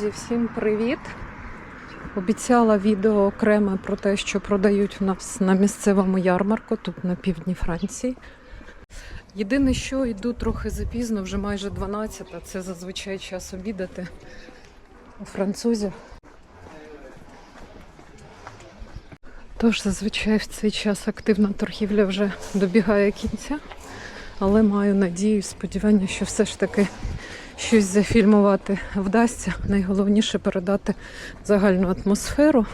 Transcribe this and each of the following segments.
Друзі, всім привіт! Обіцяла відео окреме про те, що продають у нас на місцевому ярмарку, тут на півдні Франції. Єдине, що йду трохи запізно, вже майже 12, а це зазвичай час обідати у французів. Тож зазвичай в цей час активна торгівля вже добігає кінця, але маю надію і сподівання, що все ж таки щось зафільмувати вдасться. Найголовніше передати загальну атмосферу.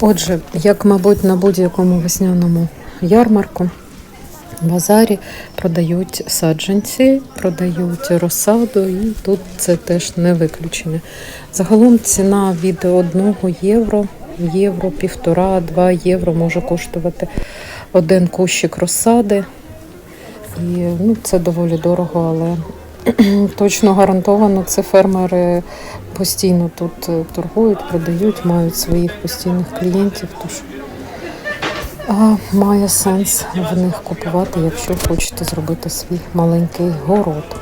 Отже, як, мабуть, на будь-якому весняному ярмарку, базарі продають саджанці, продають розсаду, і тут це теж не виключення. Загалом ціна від 1 євро, євро, півтора, два євро може коштувати один кущик розсади. І ну, це доволі дорого, але точно гарантовано це фермери постійно тут е, торгують, продають, мають своїх постійних клієнтів. Тож має сенс в них купувати, якщо хочете зробити свій маленький город.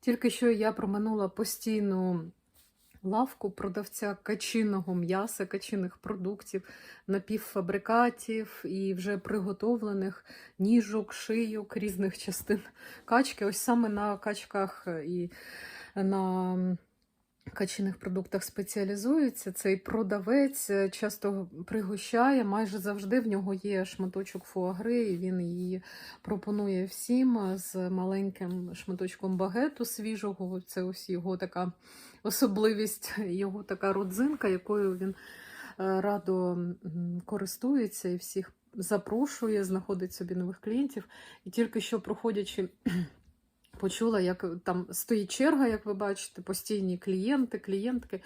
Тільки що я проминула постійну лавку продавця качиного м'яса, качиних продуктів, напівфабрикатів і вже приготовлених ніжок, шийок, різних частин качки. Ось саме на качках і на качиних продуктах спеціалізується. Цей продавець часто пригощає, майже завжди в нього є шматочок фуагри, і він її пропонує всім з маленьким шматочком багету свіжого. Це ось його така особливість, його така родзинка, якою він е, радо користується і всіх запрошує, знаходить собі нових клієнтів. І тільки що проходячи. Почула, як там стоїть черга, як ви бачите, постійні клієнти, клієнтки.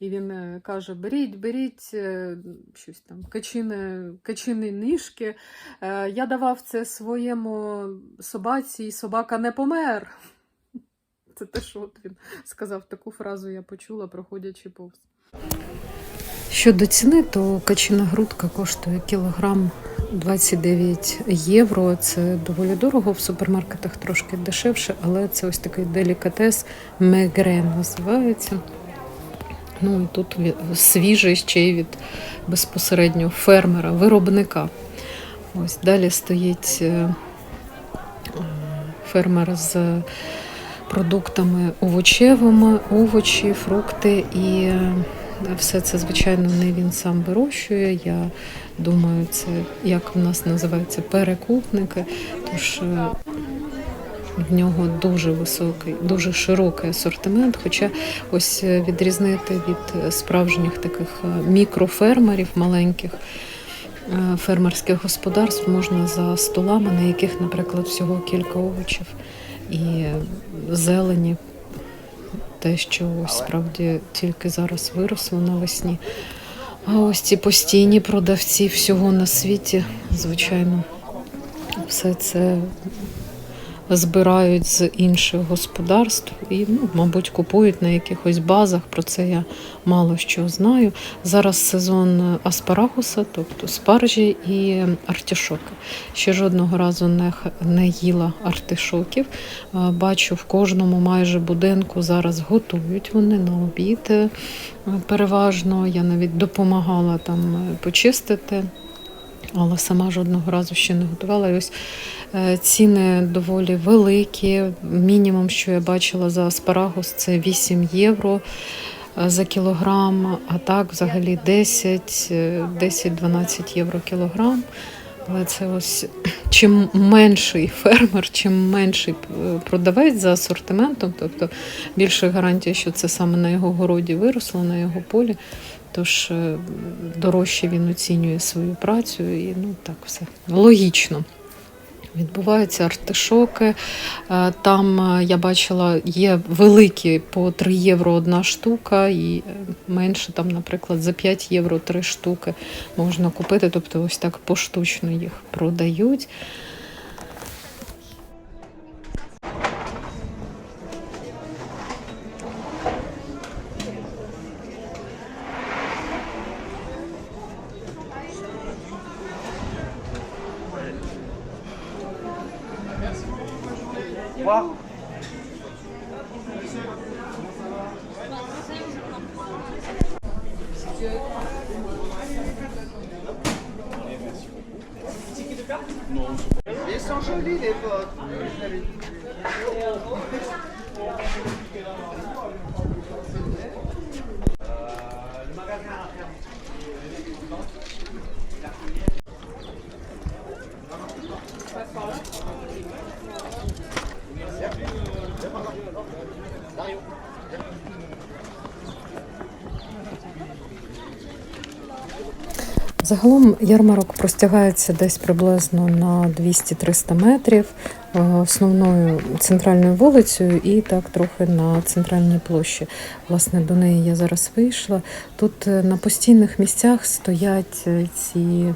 І він е, каже: беріть, беріть е, щось там, качини, качини ніжки. Е, Я давав це своєму собаці, і собака не помер. Це те, що от він сказав таку фразу, я почула, проходячи повз. Щодо ціни, то качина грудка коштує кілограм 29 євро. Це доволі дорого. В супермаркетах трошки дешевше, але це ось такий делікатес мегре називається. Ну і тут свіжий ще й від безпосередньо фермера, виробника. Ось далі стоїть е, е, фермер з продуктами овочевими, овочі, фрукти і все це, звичайно, не він сам вирощує. Я думаю, це як в нас називається перекупники. Тож е, в нього дуже високий, дуже широкий асортимент. Хоча ось е, відрізнити від е, справжніх таких мікрофермерів маленьких. Фермерських господарств можна за столами, на яких, наприклад, всього кілька овочів і зелені, те, що ось справді тільки зараз виросло навесні. А ось ці постійні продавці всього на світі, звичайно, все це збирають з інших господарств і, ну, мабуть, купують на якихось базах. Про це я мало що знаю. Зараз сезон аспарагуса, тобто спаржі і артишоки. Ще жодного разу не, не їла артишоків. Бачу, в кожному майже будинку зараз готують вони на обід. е, Переважно я навіть допомагала там е, почистити, але сама жодного разу ще не готувала. І ось е, ціни доволі великі. Мінімум, що я бачила за аспарагус, це 8 євро е, за кілограм, а так взагалі 10, е, 10-12 євро кілограм. Але це ось чим менший фермер, чим менший продавець за асортиментом, тобто більше гарантія, що це саме на його городі виросло, на його полі. Тож е, дорожче він оцінює свою працю і ну так все логічно. Відбуваються артишоки. Е, Там е, я бачила, є великі по 3 євро одна штука, і менше, там, наприклад, за 5 євро 3 штуки можна купити. Тобто ось так поштучно їх продають. read it, but... Загалом ярмарок простягається десь приблизно на 200-300 метрів е, основною центральною вулицею і так трохи на центральній площі. Власне, до неї я зараз вийшла. Тут е, на постійних місцях стоять е, ці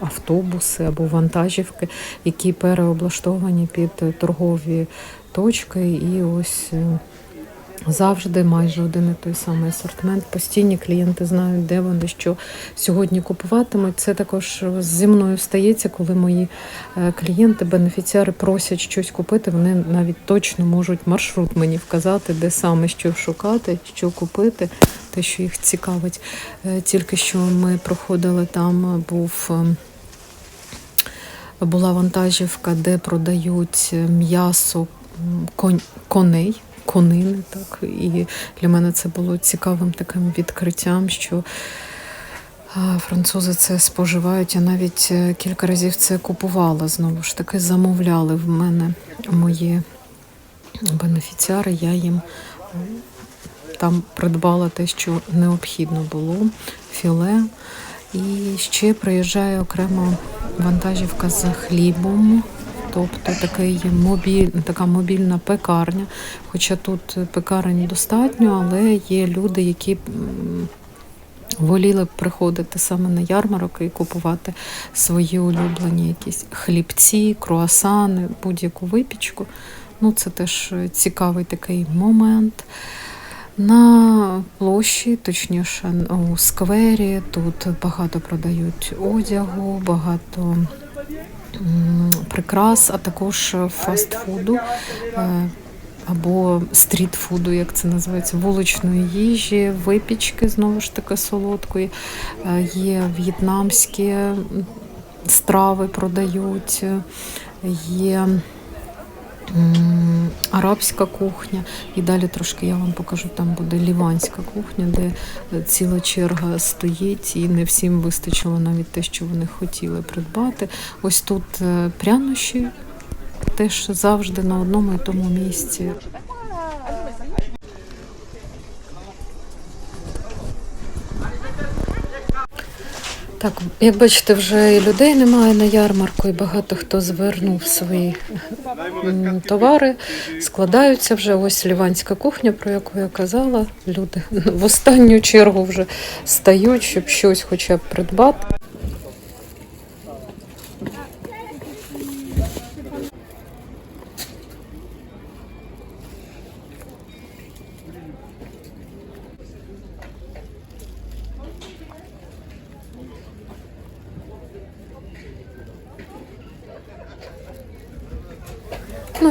автобуси або вантажівки, які переоблаштовані під торгові точки. І ось Завжди майже один і той самий асортимент. Постійні клієнти знають, де вони що сьогодні купуватимуть. Це також зі мною стається, коли мої е, клієнти, бенефіціари просять щось купити. Вони навіть точно можуть маршрут мені вказати, де саме що шукати, що купити, те, що їх цікавить. Е, Тільки що ми проходили там, е, був. Була вантажівка, де продають м'ясо коней, конини. Так. І для мене це було цікавим таким відкриттям, що французи це споживають. Я навіть е, кілька разів це купувала. Знову ж таки, замовляли в мене мої бенефіціари. Я їм там придбала те, що необхідно було, філе. І ще приїжджає окремо вантажівка з хлібом, тобто такий мобіль, така мобільна пекарня. Хоча тут пекарень достатньо, але є люди, які воліли б приходити саме на ярмарок і купувати свої улюблені якісь хлібці, круасани, будь-яку випічку. Ну, це теж цікавий такий момент. На площі, точніше, у сквері, тут багато продають одягу, багато прикрас, а також фастфуду е, або стрітфуду, як це називається, вуличної їжі, випічки знову ж таки солодкої. Е, Є в'єтнамські страви продають, е, є. Арабська кухня, і далі трошки я вам покажу. Там буде ліванська кухня, де е, ціла черга стоїть, і не всім вистачило навіть те, що вони хотіли придбати. Ось тут е, прянощі теж завжди на одному і тому місці. Так, як бачите, вже і людей немає на ярмарку, і багато хто звернув свої товари, складаються вже. Ось ліванська кухня, про яку я казала. Люди в останню чергу вже стають, щоб щось хоча б придбати.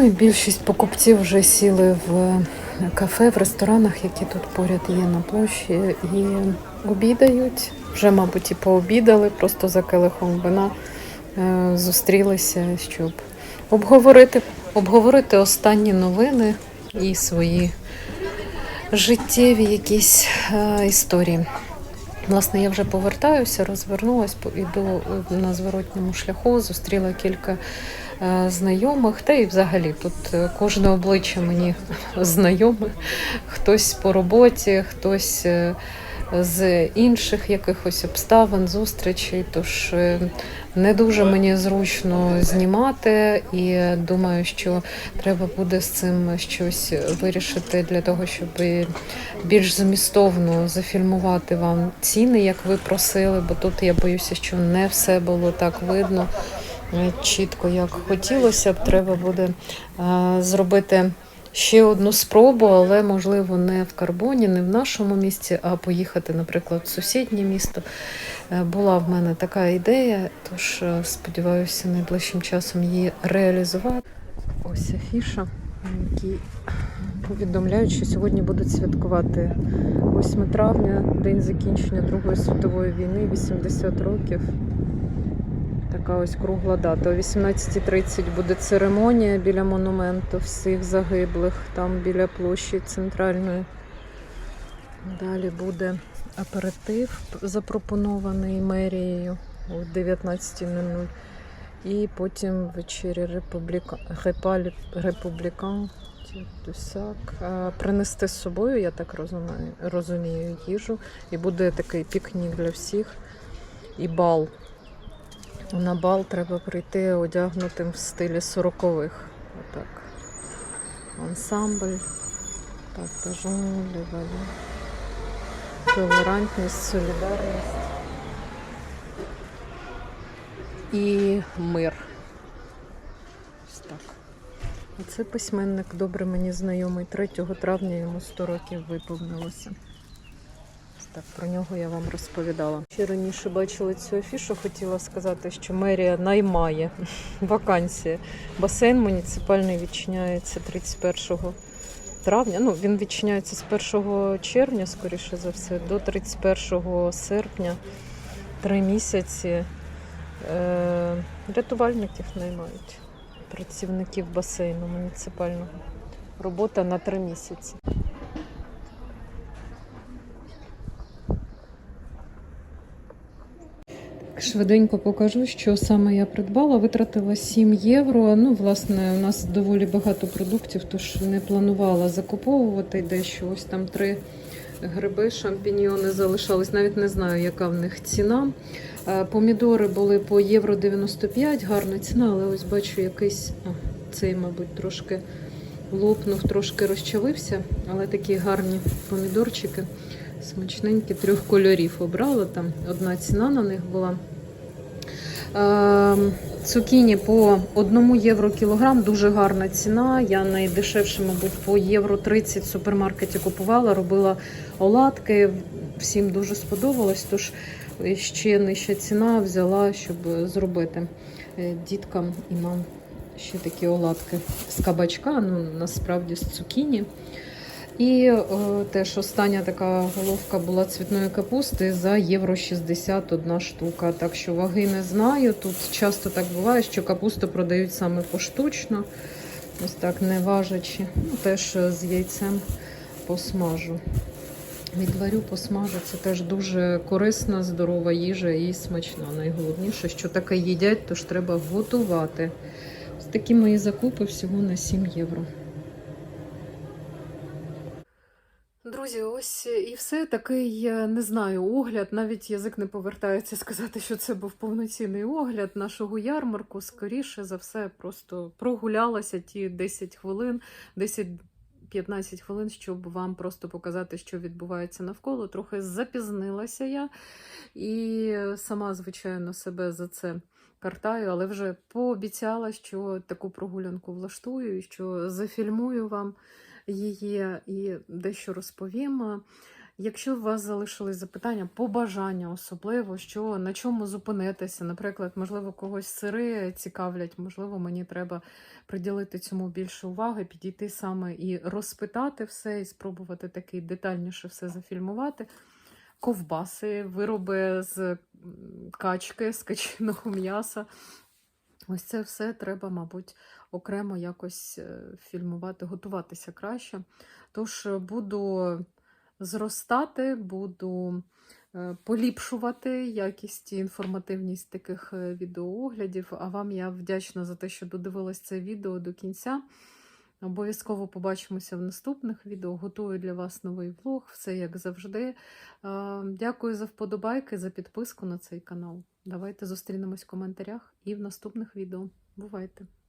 Ну і більшість покупців вже сіли в кафе, в ресторанах, які тут поряд є на площі, і обідають. Вже, мабуть, і пообідали, просто за келихом вина е, зустрілися, щоб обговорити, обговорити останні новини і свої життєві якісь е, історії. Власне, я вже повертаюся, розвернулась, іду на зворотньому шляху, зустріла кілька е, знайомих, та й взагалі тут е, кожне обличчя мені знайоме. Хтось по роботі, хтось е, з інших якихось обставин, зустрічей. Тож е, не дуже мені зручно знімати, і думаю, що треба буде з цим щось вирішити для того, щоб більш змістовно зафільмувати вам ціни, як ви просили, бо тут я боюся, що не все було так видно е, чітко, як хотілося б. Треба буде е, зробити. Ще одну спробу, але можливо не в карбоні, не в нашому місті, а поїхати, наприклад, в сусіднє місто. Е, Була в мене така ідея, тож е, сподіваюся, найближчим часом її реалізувати. Ось афіша. які повідомляють, що сьогодні будуть святкувати 8 травня, день закінчення Другої світової війни, 80 років. Така ось кругла дата. О 18.30 буде церемонія біля монументу всіх загиблих, там біля площі центральної. Далі буде аперитив, запропонований мерією о 19.00. І потім вечері Републіка... Републікан Дусак. Принести з собою, я так розумію, розумію, їжу. І буде такий пікнік для всіх. І бал. На бал треба прийти одягнутим в стилі 40-х. Отак. Ансамбль. Так, пажон, лівалі. Толерантність, солідарність. І мир. Ось так. Оце письменник добре мені знайомий. 3 травня йому 100 років виповнилося. Так, про нього я вам розповідала. Ще раніше бачила цю афішу, хотіла сказати, що мерія наймає вакансії. Басейн муніципальний відчиняється 31 травня. Ну, він відчиняється з 1 червня, скоріше за все, до 31 серпня. Три місяці. Е, рятувальників наймають, працівників басейну муніципального. Робота на три місяці. Швиденько покажу, що саме я придбала. Витратила 7 євро. Ну, власне, у нас доволі багато продуктів, тож не планувала закуповувати дещо. Ось там три гриби, шампіньйони залишались. Навіть не знаю, яка в них ціна. Е, Помідори були по євро 95, гарна ціна, але ось бачу якийсь а, цей, мабуть, трошки лопнув, трошки розчавився, але такі гарні помідорчики, смачненькі, трьох кольорів обрала. Там одна ціна на них була. Е, Цукіні по 1 євро кілограм, дуже гарна ціна. Я найдешевше, мабуть, по євро 30 в супермаркеті купувала, робила оладки. Всім дуже сподобалось. Тож ще нижча ціна взяла, щоб зробити е, діткам і нам ще такі оладки з кабачка, ну насправді з цукіні. І о, теж остання така головка була цвітної капусти за євро 61 штука. Так що ваги не знаю. Тут часто так буває, що капусту продають саме поштучно, ось так не важачи. Ну, теж з яйцем посмажу. Відварю, посмажу. Це теж дуже корисна, здорова їжа і смачна. Найголовніше, що таке їдять, тож треба готувати. Ось такі мої закупи всього на 7 євро. Друзі, ось і все. Такий, е, не знаю, огляд. Навіть язик не повертається сказати, що це був повноцінний огляд нашого ярмарку. Скоріше за все, просто прогулялася ті 10 хвилин, 10-15 хвилин, щоб вам просто показати, що відбувається навколо. Трохи запізнилася я і сама, звичайно, себе за це картаю, але вже пообіцяла, що таку прогулянку влаштую, що зафільмую вам її і дещо розповім. Якщо у вас залишились запитання, побажання особливо, що на чому зупинитися, наприклад, можливо, когось сири цікавлять, можливо, мені треба приділити цьому більше уваги, підійти саме і розпитати все, і спробувати таки детальніше все зафільмувати. Ковбаси, вироби з качки, з качиного м'яса. Ось це все треба, мабуть, окремо якось е, фільмувати, готуватися краще. Тож е, буду зростати, буду е, поліпшувати якість і інформативність таких відеооглядів. А вам я вдячна за те, що додивилась це відео до кінця. Обов'язково побачимося в наступних відео. Готую для вас новий влог, все як завжди. Дякую за вподобайки, за підписку на цей канал. Давайте зустрінемось в коментарях і в наступних відео. Бувайте!